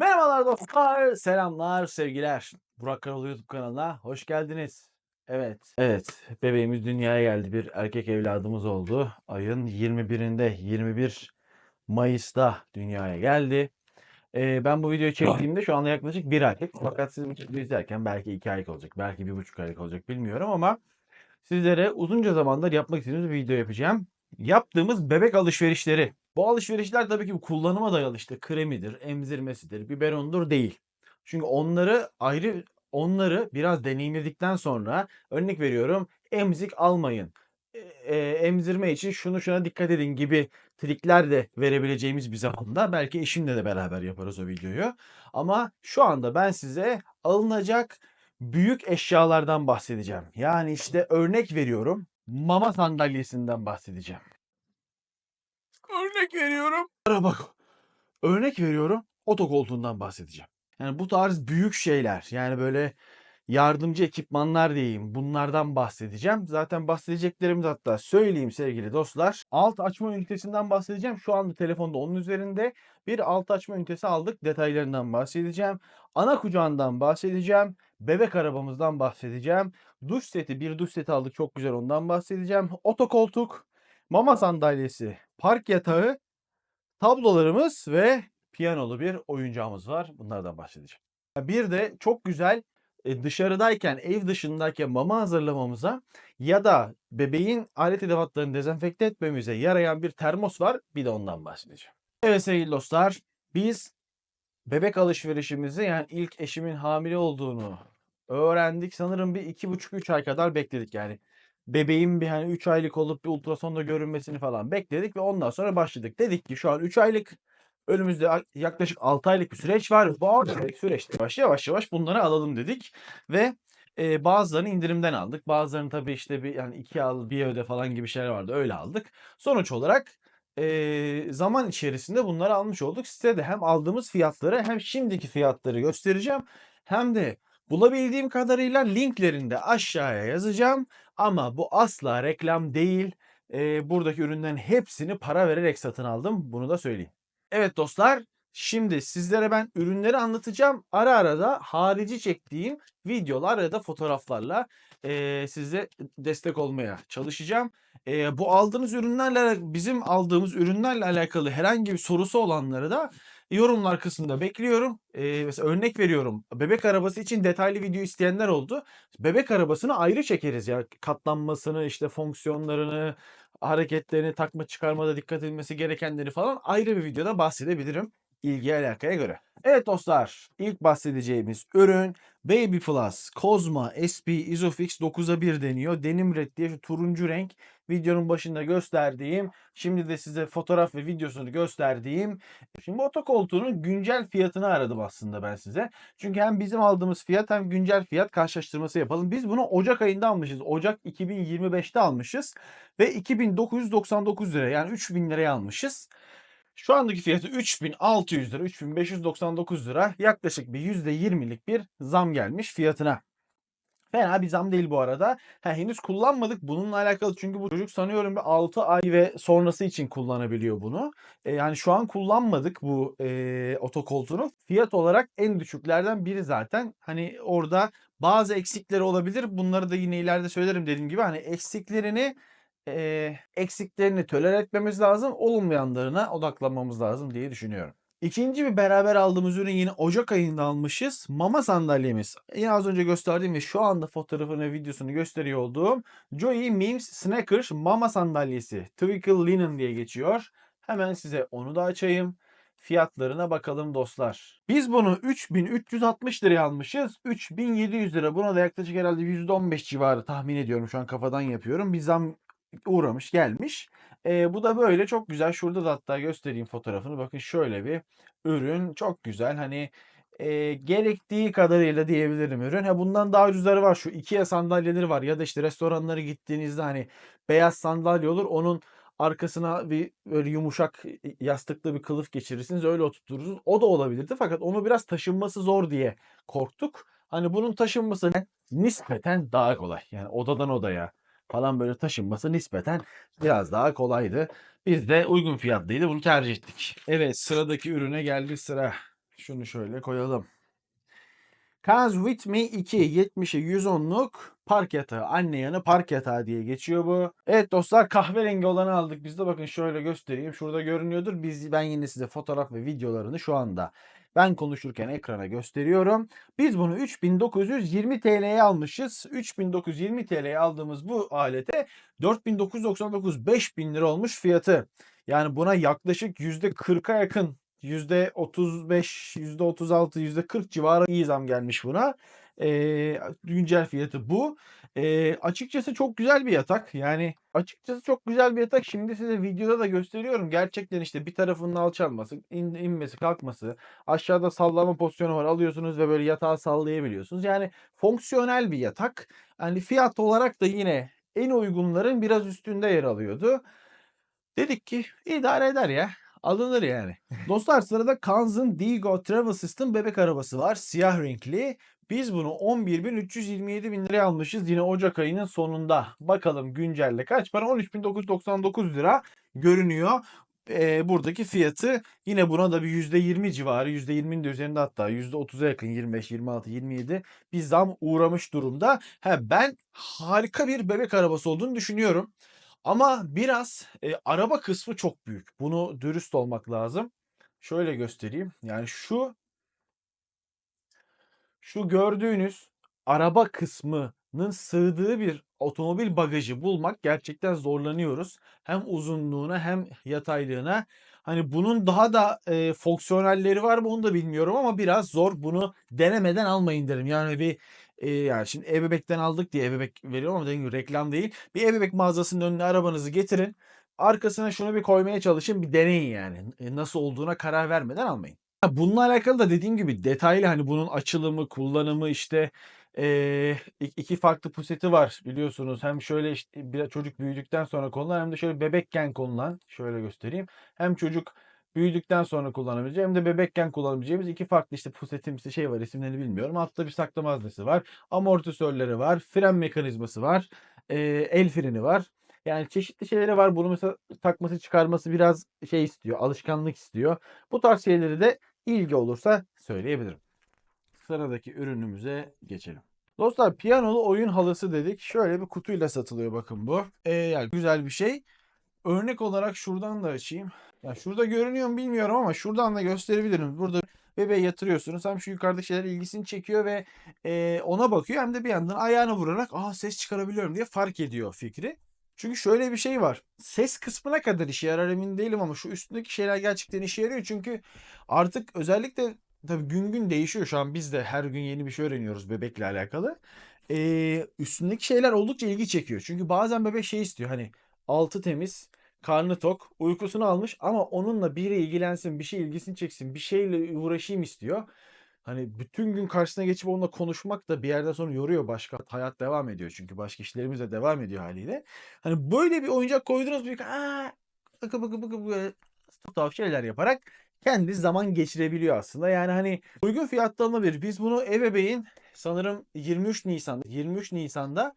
Merhabalar dostlar, selamlar, sevgiler. Burak Karalı YouTube kanalına hoş geldiniz. Evet, evet. Bebeğimiz dünyaya geldi. Bir erkek evladımız oldu. Ayın 21'inde, 21 Mayıs'ta dünyaya geldi. Ee, ben bu videoyu çektiğimde şu anda yaklaşık bir aylık. Fakat siz bu videoyu izlerken belki iki aylık olacak, belki bir buçuk aylık olacak bilmiyorum ama sizlere uzunca zamandır yapmak istediğimiz bir video yapacağım. Yaptığımız bebek alışverişleri. Bu alışverişler tabii ki kullanıma dayalı işte kremidir, emzirmesidir, biberondur değil. Çünkü onları ayrı onları biraz deneyimledikten sonra örnek veriyorum emzik almayın. E, e, emzirme için şunu şuna dikkat edin gibi trikler de verebileceğimiz bir zamanda belki eşimle de beraber yaparız o videoyu. Ama şu anda ben size alınacak büyük eşyalardan bahsedeceğim. Yani işte örnek veriyorum mama sandalyesinden bahsedeceğim. Örnek veriyorum. Bak. Örnek veriyorum. Otokoltuğundan bahsedeceğim. Yani bu tarz büyük şeyler yani böyle yardımcı ekipmanlar diyeyim bunlardan bahsedeceğim. Zaten bahsedeceklerimiz hatta söyleyeyim sevgili dostlar. Alt açma ünitesinden bahsedeceğim. Şu anda telefonda onun üzerinde bir alt açma ünitesi aldık. Detaylarından bahsedeceğim. Ana kucağından bahsedeceğim. Bebek arabamızdan bahsedeceğim. Duş seti bir duş seti aldık çok güzel ondan bahsedeceğim. Otokoltuk, mama sandalyesi, park yatağı, tablolarımız ve piyanolu bir oyuncağımız var. Bunlardan bahsedeceğim. Bir de çok güzel e, dışarıdayken, ev dışındayken mama hazırlamamıza ya da bebeğin alet edevatlarını dezenfekte etmemize yarayan bir termos var. Bir de ondan bahsedeceğim. Evet sevgili dostlar, biz bebek alışverişimizi yani ilk eşimin hamile olduğunu öğrendik. Sanırım bir iki buçuk üç ay kadar bekledik yani. Bebeğin bir hani 3 aylık olup bir ultrasonda görünmesini falan bekledik ve ondan sonra başladık. Dedik ki şu an 3 aylık önümüzde yaklaşık 6 aylık bir süreç var. Bu 6 aylık süreçte yavaş yavaş yavaş bunları alalım dedik ve e, bazılarını indirimden aldık. Bazılarını tabii işte bir yani iki al bir öde falan gibi şeyler vardı öyle aldık. Sonuç olarak e, zaman içerisinde bunları almış olduk. Size de hem aldığımız fiyatları hem şimdiki fiyatları göstereceğim. Hem de bulabildiğim kadarıyla linklerini de aşağıya yazacağım. Ama bu asla reklam değil. E, buradaki ürünlerin hepsini para vererek satın aldım. Bunu da söyleyeyim. Evet dostlar Şimdi sizlere ben ürünleri anlatacağım. Ara ara da harici çektiğim videolar ya da fotoğraflarla e, size destek olmaya çalışacağım. E, bu aldığınız ürünlerle bizim aldığımız ürünlerle alakalı herhangi bir sorusu olanları da yorumlar kısmında bekliyorum. E, mesela örnek veriyorum. Bebek arabası için detaylı video isteyenler oldu. Bebek arabasını ayrı çekeriz ya. Katlanmasını, işte fonksiyonlarını, hareketlerini, takma çıkarmada dikkat edilmesi gerekenleri falan ayrı bir videoda bahsedebilirim ilgi alakaya göre. Evet dostlar ilk bahsedeceğimiz ürün Baby Plus Cosma SP Isofix 9'a 1 deniyor. Denim Red diye şu turuncu renk videonun başında gösterdiğim şimdi de size fotoğraf ve videosunu gösterdiğim şimdi otokoltuğunun güncel fiyatını aradım aslında ben size. Çünkü hem bizim aldığımız fiyat hem güncel fiyat karşılaştırması yapalım. Biz bunu Ocak ayında almışız. Ocak 2025'te almışız ve 2999 lira yani 3000 liraya almışız. Şu andaki fiyatı 3600 lira, 3599 lira. Yaklaşık bir %20'lik bir zam gelmiş fiyatına. Fena bir zam değil bu arada. Ha, henüz kullanmadık bununla alakalı çünkü bu çocuk sanıyorum bir 6 ay ve sonrası için kullanabiliyor bunu. E, yani şu an kullanmadık bu e, otokoltuğunu. Fiyat olarak en düşüklerden biri zaten. Hani orada bazı eksikleri olabilir. Bunları da yine ileride söylerim dediğim gibi. Hani eksiklerini e, eksiklerini töler etmemiz lazım. Olumlayanlarına odaklanmamız lazım diye düşünüyorum. İkinci bir beraber aldığımız ürün yine Ocak ayında almışız. Mama sandalyemiz. Yine az önce gösterdiğim ve şu anda fotoğrafını videosunu gösteriyor olduğum Joey Memes Snacker mama sandalyesi. Twinkle Linen diye geçiyor. Hemen size onu da açayım. Fiyatlarına bakalım dostlar. Biz bunu 3360 liraya almışız. 3700 lira. Buna da yaklaşık herhalde %15 civarı tahmin ediyorum. Şu an kafadan yapıyorum. Bir zam uğramış gelmiş. E, bu da böyle çok güzel. Şurada da hatta göstereyim fotoğrafını. Bakın şöyle bir ürün. Çok güzel. Hani e, gerektiği kadarıyla diyebilirim ürün. Ha, bundan daha ucuzları var. Şu Ikea sandalyeleri var. Ya da işte restoranlara gittiğinizde hani beyaz sandalye olur. Onun arkasına bir böyle yumuşak yastıklı bir kılıf geçirirsiniz. Öyle oturtursunuz. O da olabilirdi. Fakat onu biraz taşınması zor diye korktuk. Hani bunun taşınması nispeten daha kolay. Yani odadan odaya falan böyle taşınması nispeten biraz daha kolaydı. Biz de uygun fiyatlıydı bunu tercih ettik. Evet sıradaki ürüne geldi sıra. Şunu şöyle koyalım. Comes With Me 2 70'e 110'luk park yatağı. Anne yanı park yatağı diye geçiyor bu. Evet dostlar kahverengi olanı aldık. Biz de bakın şöyle göstereyim. Şurada görünüyordur. Biz ben yine size fotoğraf ve videolarını şu anda ben konuşurken ekrana gösteriyorum. Biz bunu 3920 TL'ye almışız. 3920 TL'ye aldığımız bu alete 4999 5000 lira olmuş fiyatı. Yani buna yaklaşık %40'a yakın %35, %36, %40 civarı iyi zam gelmiş buna. Güncel fiyatı bu. Eee, açıkçası çok güzel bir yatak. Yani açıkçası çok güzel bir yatak. Şimdi size videoda da gösteriyorum. Gerçekten işte bir tarafının alçalması, in, inmesi, kalkması. Aşağıda sallama pozisyonu var. Alıyorsunuz ve böyle yatağı sallayabiliyorsunuz. Yani fonksiyonel bir yatak. Hani fiyat olarak da yine en uygunların biraz üstünde yer alıyordu. Dedik ki idare eder ya. Alınır yani. Dostlar sırada Kanz'ın Digo Travel System bebek arabası var. Siyah renkli. Biz bunu 11.327 bin liraya almışız yine Ocak ayının sonunda. Bakalım güncelle kaç para? 13.999 lira görünüyor. Ee, buradaki fiyatı yine buna da bir %20 civarı %20'nin de üzerinde hatta %30'a yakın 25, 26, 27 bir zam uğramış durumda. Ha, ben harika bir bebek arabası olduğunu düşünüyorum. Ama biraz e, araba kısmı çok büyük. Bunu dürüst olmak lazım. Şöyle göstereyim. Yani şu şu gördüğünüz araba kısmının sığdığı bir otomobil bagajı bulmak gerçekten zorlanıyoruz. Hem uzunluğuna hem yataylığına. Hani bunun daha da e, fonksiyonelleri var mı onu da bilmiyorum ama biraz zor. Bunu denemeden almayın derim. Yani bir e, yani şimdi ebebekten aldık diye ebebek veriyorum ama dediğim gibi reklam değil. Bir ebebek mağazasının önüne arabanızı getirin. Arkasına şunu bir koymaya çalışın bir deneyin yani. E, nasıl olduğuna karar vermeden almayın. Bununla alakalı da dediğim gibi detaylı hani bunun açılımı, kullanımı işte ik- iki farklı puseti var biliyorsunuz. Hem şöyle işte bir çocuk büyüdükten sonra kullanılan hem de şöyle bebekken kullanılan. Şöyle göstereyim. Hem çocuk büyüdükten sonra kullanabileceği hem de bebekken kullanabileceğimiz iki farklı işte pusetimsi şey var isimlerini bilmiyorum. Altta bir saklama haznesi var. Amortisörleri var. Fren mekanizması var. eee, el freni var. Yani çeşitli şeyleri var. Bunu mesela takması çıkarması biraz şey istiyor. Alışkanlık istiyor. Bu tarz şeyleri de ilgi olursa söyleyebilirim. Sıradaki ürünümüze geçelim. Dostlar piyanolu oyun halısı dedik. Şöyle bir kutuyla satılıyor bakın bu. Ee, yani güzel bir şey. Örnek olarak şuradan da açayım. Ya şurada görünüyor mu bilmiyorum ama şuradan da gösterebilirim. Burada bebeği yatırıyorsunuz. Hem şu yukarıdaki şeyler ilgisini çekiyor ve e, ona bakıyor hem de bir yandan ayağını vurarak aa ses çıkarabiliyorum diye fark ediyor fikri. Çünkü şöyle bir şey var. Ses kısmına kadar işe yarar emin değilim ama şu üstündeki şeyler gerçekten işe yarıyor. Çünkü artık özellikle tabii gün gün değişiyor. Şu an biz de her gün yeni bir şey öğreniyoruz bebekle alakalı. Ee, üstündeki şeyler oldukça ilgi çekiyor. Çünkü bazen bebek şey istiyor hani altı temiz, karnı tok, uykusunu almış ama onunla biri ilgilensin, bir şey ilgisini çeksin, bir şeyle uğraşayım istiyor. Hani bütün gün karşısına geçip onunla konuşmak da bir yerden sonra yoruyor başka. Hayat devam ediyor çünkü başka işlerimiz de devam ediyor haliyle. Hani böyle bir oyuncak koydunuz büyük aa bıkı bıkı bıkı tuhaf şeyler yaparak kendi zaman geçirebiliyor aslında. Yani hani uygun fiyatta alınabilir. Biz bunu ebeveyn sanırım 23 Nisan 23 Nisan'da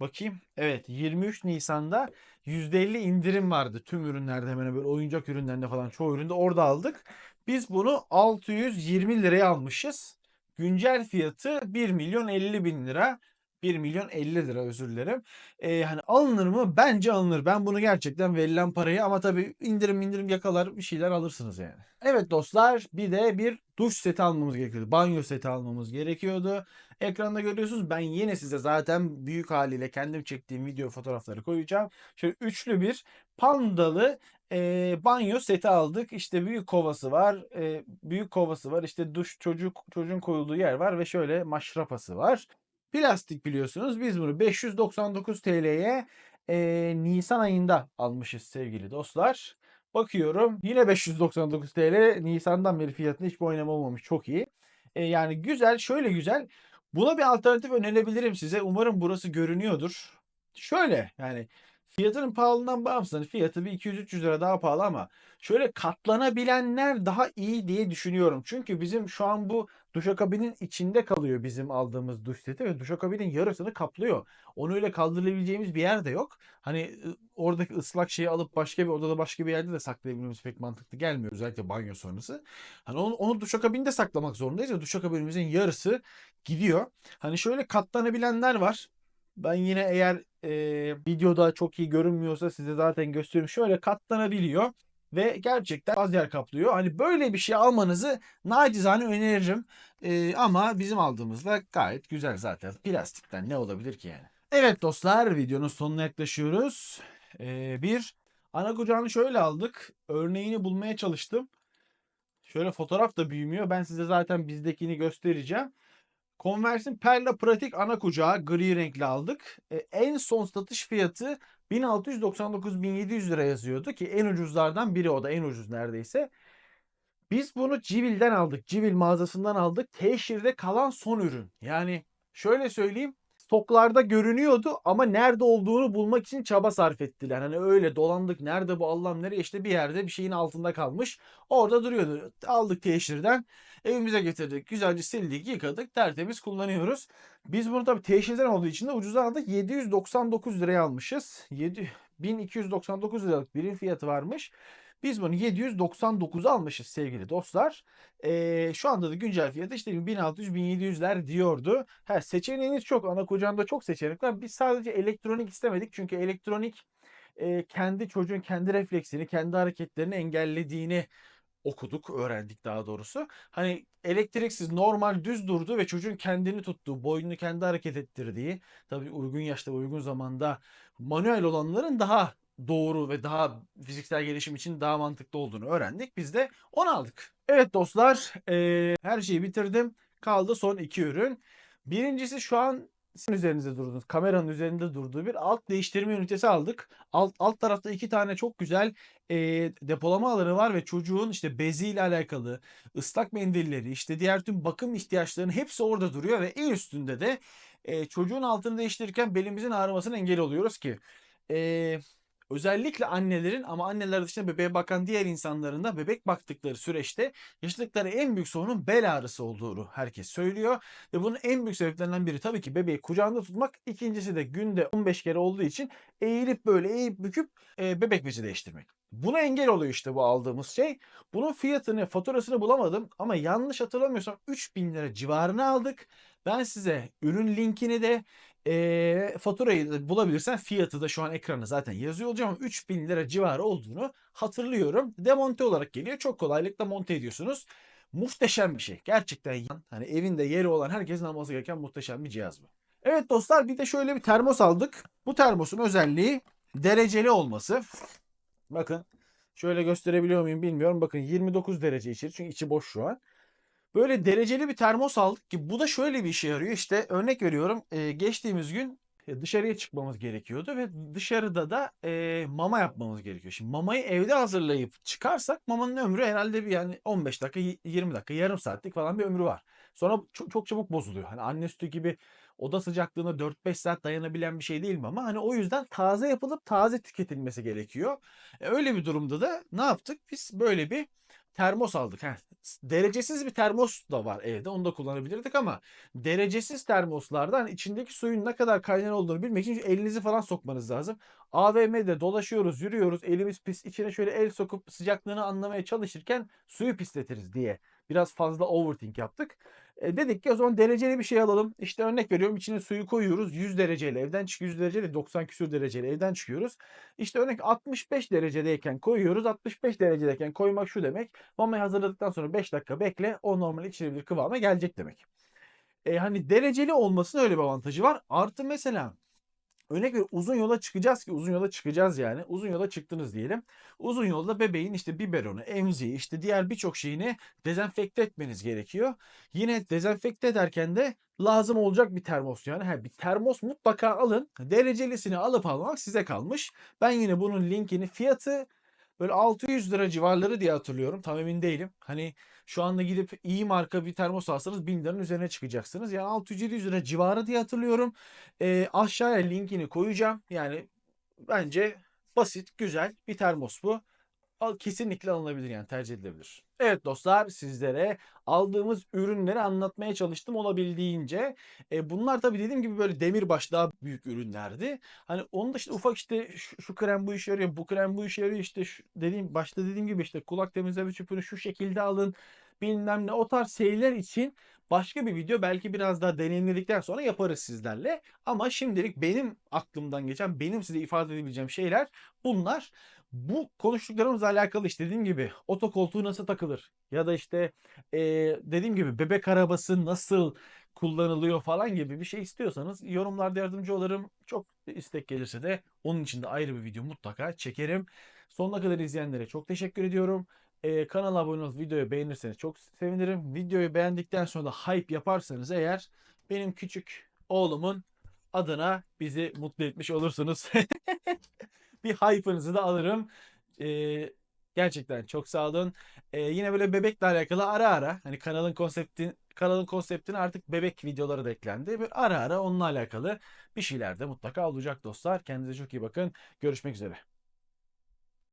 bakayım. Evet 23 Nisan'da %50 indirim vardı tüm ürünlerde hemen böyle oyuncak ürünlerinde falan çoğu üründe orada aldık. Biz bunu 620 liraya almışız. Güncel fiyatı 1 milyon 50 bin lira. 1 milyon 50 lira özür dilerim. Ee, hani alınır mı? Bence alınır. Ben bunu gerçekten verilen parayı ama tabii indirim indirim yakalar bir şeyler alırsınız yani. Evet dostlar bir de bir duş seti almamız gerekiyordu. Banyo seti almamız gerekiyordu. Ekranda görüyorsunuz ben yine size zaten büyük haliyle kendim çektiğim video fotoğrafları koyacağım. Şöyle üçlü bir pandalı e, banyo seti aldık. İşte büyük kovası var. e, büyük kovası var. İşte duş çocuk çocuğun koyulduğu yer var ve şöyle maşrapası var. Plastik biliyorsunuz. Biz bunu 599 TL'ye e, Nisan ayında almışız sevgili dostlar. Bakıyorum yine 599 TL. Nisan'dan beri fiyatında hiçbir oynama olmamış. Çok iyi. E, yani güzel. Şöyle güzel. Buna bir alternatif önerebilirim size. Umarım burası görünüyordur. Şöyle yani fiyatının pahalılığından bağımsız. Fiyatı bir 200-300 lira daha pahalı ama şöyle katlanabilenler daha iyi diye düşünüyorum. Çünkü bizim şu an bu duşakabinin içinde kalıyor bizim aldığımız duş seti ve duşakabinin yarısını kaplıyor. Onu öyle kaldırabileceğimiz bir yer de yok. Hani oradaki ıslak şeyi alıp başka bir odada başka bir yerde de saklayabilmemiz pek mantıklı gelmiyor. Özellikle banyo sonrası. Hani onu, onu duşakabinde saklamak zorundayız ve duşakabinimizin yarısı gidiyor. Hani şöyle katlanabilenler var. Ben yine eğer e, videoda çok iyi görünmüyorsa size zaten gösteriyorum. Şöyle katlanabiliyor ve gerçekten az yer kaplıyor. Hani böyle bir şey almanızı nacizane öneririm. E, ama bizim aldığımızda gayet güzel zaten. Plastikten ne olabilir ki yani? Evet dostlar videonun sonuna yaklaşıyoruz. E, bir ana kucağını şöyle aldık. Örneğini bulmaya çalıştım. Şöyle fotoğraf da büyümüyor. Ben size zaten bizdekini göstereceğim. Converse'in Perla Pratik ana kucağı gri renkli aldık. E, en son satış fiyatı 1699-1700 lira yazıyordu ki en ucuzlardan biri o da en ucuz neredeyse. Biz bunu Civil'den aldık. Civil mağazasından aldık. Teşhirde kalan son ürün. Yani şöyle söyleyeyim. Stoklarda görünüyordu ama nerede olduğunu bulmak için çaba sarf ettiler. Hani öyle dolandık nerede bu Allah'ım nereye işte bir yerde bir şeyin altında kalmış. Orada duruyordu. Aldık teşhirden evimize getirdik. Güzelce sildik yıkadık tertemiz kullanıyoruz. Biz bunu tabii teşhirden olduğu için de ucuzdan aldık. 799 liraya almışız. 7, 1299 liralık birim fiyatı varmış. Biz bunu 799 almışız sevgili dostlar. Ee, şu anda da güncel fiyatı işte 1600-1700'ler diyordu. Ha, seçeneğiniz çok. Ana kucağında çok seçenek var. Biz sadece elektronik istemedik. Çünkü elektronik e, kendi çocuğun kendi refleksini, kendi hareketlerini engellediğini okuduk, öğrendik daha doğrusu. Hani elektriksiz normal düz durdu ve çocuğun kendini tuttuğu, boynunu kendi hareket ettirdiği, tabii uygun yaşta uygun zamanda manuel olanların daha doğru ve daha fiziksel gelişim için daha mantıklı olduğunu öğrendik. Biz de onu aldık. Evet dostlar, eee, her şeyi bitirdim. Kaldı son iki ürün. Birincisi şu an sizin üzerinizde durduğunuz, kameranın üzerinde durduğu bir alt değiştirme ünitesi aldık. Alt, alt tarafta iki tane çok güzel eee, depolama alanı var ve çocuğun işte beziyle alakalı, ıslak mendilleri, işte diğer tüm bakım ihtiyaçlarının hepsi orada duruyor ve en üstünde de eee, çocuğun altını değiştirirken belimizin ağrımasına engel oluyoruz ki. Eee Özellikle annelerin ama anneler dışında bebeğe bakan diğer insanların da bebek baktıkları süreçte yaşadıkları en büyük sorunun bel ağrısı olduğunu herkes söylüyor. Ve bunun en büyük sebeplerinden biri tabii ki bebeği kucağında tutmak. İkincisi de günde 15 kere olduğu için eğilip böyle eğip büküp e, bebek bezi değiştirmek. Buna engel oluyor işte bu aldığımız şey. Bunun fiyatını, faturasını bulamadım ama yanlış hatırlamıyorsam 3000 lira civarına aldık. Ben size ürün linkini de e, faturayı da bulabilirsen fiyatı da şu an ekrana zaten yazıyor olacağım ama 3000 lira civarı olduğunu hatırlıyorum. Demonte olarak geliyor. Çok kolaylıkla monte ediyorsunuz. Muhteşem bir şey. Gerçekten hani evinde yeri olan herkesin alması gereken muhteşem bir cihaz bu. Evet dostlar bir de şöyle bir termos aldık. Bu termosun özelliği dereceli olması. Bakın şöyle gösterebiliyor muyum bilmiyorum. Bakın 29 derece içeri çünkü içi boş şu an. Böyle dereceli bir termos aldık ki bu da şöyle bir işe yarıyor. İşte örnek veriyorum e, geçtiğimiz gün e, dışarıya çıkmamız gerekiyordu ve dışarıda da e, mama yapmamız gerekiyor. Şimdi mamayı evde hazırlayıp çıkarsak mamanın ömrü herhalde bir yani 15 dakika 20 dakika yarım saatlik falan bir ömrü var. Sonra çok, çok çabuk bozuluyor. Hani anne sütü gibi oda sıcaklığında 4-5 saat dayanabilen bir şey değil mi ama hani o yüzden taze yapılıp taze tüketilmesi gerekiyor. E, öyle bir durumda da ne yaptık? Biz böyle bir termos aldık. Heh. Derecesiz bir termos da var evde. Onu da kullanabilirdik ama derecesiz termoslardan içindeki suyun ne kadar kaynar olduğunu bilmek için elinizi falan sokmanız lazım. AVM'de dolaşıyoruz, yürüyoruz. Elimiz pis. içine şöyle el sokup sıcaklığını anlamaya çalışırken suyu pisletiriz diye biraz fazla overthink yaptık. E, dedik ki o zaman dereceli bir şey alalım. İşte örnek veriyorum içine suyu koyuyoruz. 100 dereceyle evden çık 100 dereceyle 90 küsür dereceyle evden çıkıyoruz. İşte örnek 65 derecedeyken koyuyoruz. 65 derecedeyken koymak şu demek. Mamayı hazırladıktan sonra 5 dakika bekle. O normal içilebilir kıvama gelecek demek. E, hani dereceli olmasının öyle bir avantajı var. Artı mesela Örnek veriyorum uzun yola çıkacağız ki uzun yola çıkacağız yani. Uzun yola çıktınız diyelim. Uzun yolda bebeğin işte biberonu, emziği işte diğer birçok şeyini dezenfekte etmeniz gerekiyor. Yine dezenfekte ederken de lazım olacak bir termos yani. Ha, bir termos mutlaka alın. Derecelisini alıp almak size kalmış. Ben yine bunun linkini fiyatı böyle 600 lira civarları diye hatırlıyorum. Tam emin değilim. Hani şu anda gidip iyi marka bir termos alsanız 1000 liranın üzerine çıkacaksınız. Yani 600-700 lira civarı diye hatırlıyorum. E, aşağıya linkini koyacağım. Yani bence basit, güzel bir termos bu. Kesinlikle alınabilir yani tercih edilebilir. Evet dostlar sizlere aldığımız ürünleri anlatmaya çalıştım olabildiğince. E, bunlar tabii dediğim gibi böyle demirbaş daha büyük ürünlerdi. Hani onun da işte ufak işte şu, şu krem bu işe yarıyor, bu krem bu işe yarıyor işte şu, dediğim başta dediğim gibi işte kulak temizleme çöpünü şu şekilde alın bilmem ne o tarz şeyler için başka bir video belki biraz daha deneyimledikten sonra yaparız sizlerle. Ama şimdilik benim aklımdan geçen benim size ifade edebileceğim şeyler bunlar. Bu konuştuklarımızla alakalı işte dediğim gibi otokoltuğu nasıl takılır ya da işte eee, dediğim gibi bebek arabası nasıl kullanılıyor falan gibi bir şey istiyorsanız yorumlarda yardımcı olurum. Çok istek gelirse de onun için de ayrı bir video mutlaka çekerim. Sonuna kadar izleyenlere çok teşekkür ediyorum. Eee, kanala abone olup videoyu beğenirseniz çok sevinirim. Videoyu beğendikten sonra da hype yaparsanız eğer benim küçük oğlumun adına bizi mutlu etmiş olursunuz. bir hype'ınızı da alırım. Ee, gerçekten çok sağ olun. Ee, yine böyle bebekle alakalı ara ara hani kanalın konsepti kanalın konseptine artık bebek videoları da eklendi. Böyle ara ara onunla alakalı bir şeyler de mutlaka olacak dostlar. Kendinize çok iyi bakın. Görüşmek üzere.